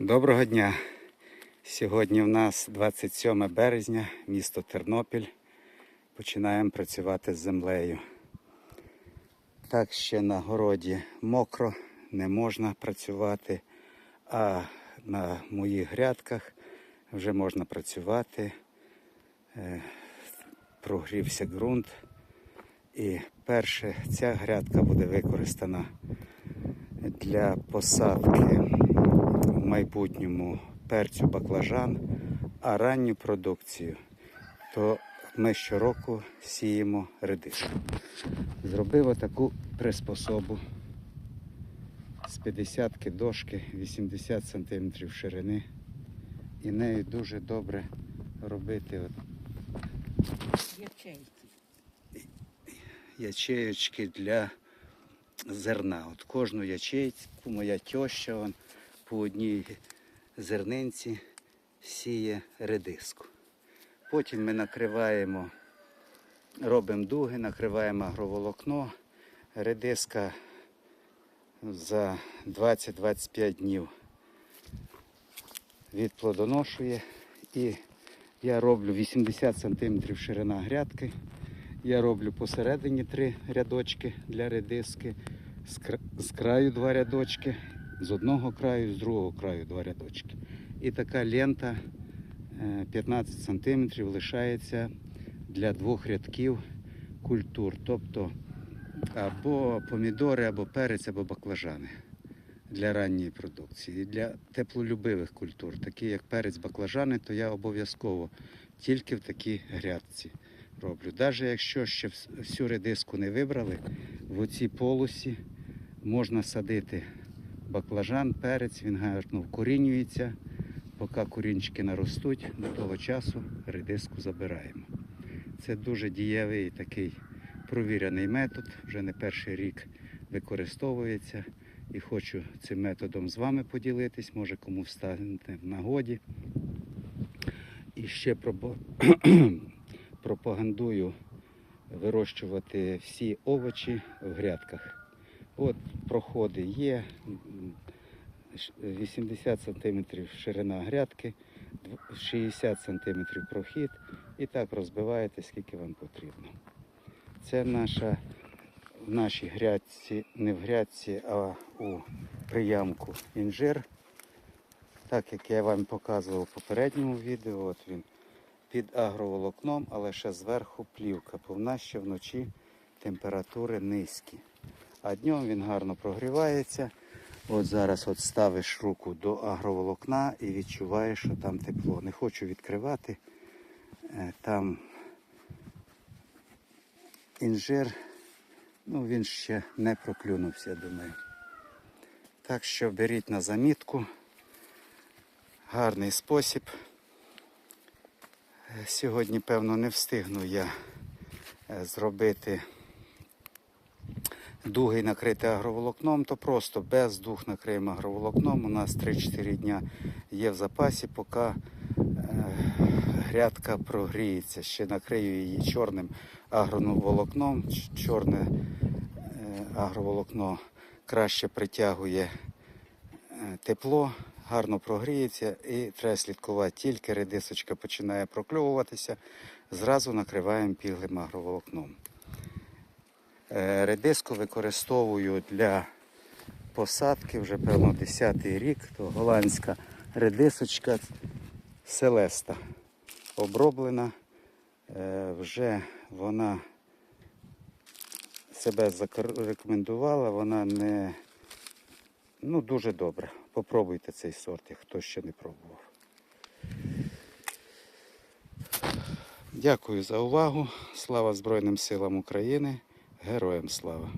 Доброго дня! Сьогодні в нас 27 березня, місто Тернопіль. Починаємо працювати з землею. Так ще на городі мокро, не можна працювати, а на моїх грядках вже можна працювати. Е, Прогрівся ґрунт. І перше, ця грядка буде використана для посадки в майбутньому перцю баклажан, а ранню продукцію, то ми щороку сіємо редиску. Зробив отаку приспособу з 50 дошки, 80 см ширини. І нею дуже добре робити от ячеєчки для зерна. От кожну ячейку моя тьоща вон, по одній зернинці сіє редиску. Потім ми накриваємо, робимо дуги, накриваємо агроволокно. Редиска за 20-25 днів відплодоношує. І я роблю 80 см ширина грядки. Я роблю посередині три рядочки для редиски, з кра- з краю два рядочки, з одного краю, з другого краю два рядочки. І така лента е, 15 см лишається для двох рядків культур, тобто або помідори, або перець, або баклажани для ранньої продукції. І для теплолюбивих культур, такі як перець, баклажани, то я обов'язково тільки в такій грядці роблю. Навіть якщо ще всю редиску не вибрали, в оцій полосі можна садити баклажан, перець, він гарно вкорінюється. Поки корінчики наростуть, до того часу редиску забираємо. Це дуже дієвий такий провірений метод, вже не перший рік використовується. І хочу цим методом з вами поділитись, може комусь стане в нагоді. І ще пропагандую вирощувати всі овочі в грядках. От проходи є, 80 см ширина грядки, 60 см прохід і так розбиваєте, скільки вам потрібно. Це наша в нашій грядці, не в грядці, а у приямку інжир. Так як я вам показував в попередньому відео, от він під агроволокном, але ще зверху плівка, бо в нас ще вночі температури низькі. А днем він гарно прогрівається. От зараз от ставиш руку до агроволокна і відчуваєш, що там тепло. Не хочу відкривати. Е, Там інжир, ну він ще не проклюнувся, думаю. Так що беріть на замітку. Гарний спосіб. Е, Сьогодні, певно, не встигну я е, зробити дуги накрити агроволокном, то просто без дуг накриємо агроволокном. У нас 3-4 дня є в запасі, поки е, грядка прогріється. Ще накрию її чорним агроволокном. Чорне е, агроволокно краще притягує е, тепло, гарно прогріється і треба слідкувати. Тільки редисочка починає прокльовуватися, зразу накриваємо піглим агроволокном. Е, Редиску використовую для посадки вже певно 10-й рік. То голландська редисочка Селеста оброблена. Е, Вже вона себе зарекомендувала, вона не ну, дуже добра. Попробуйте цей сорт, хто ще не пробував. Дякую за увагу. Слава Збройним силам України. Героям слава!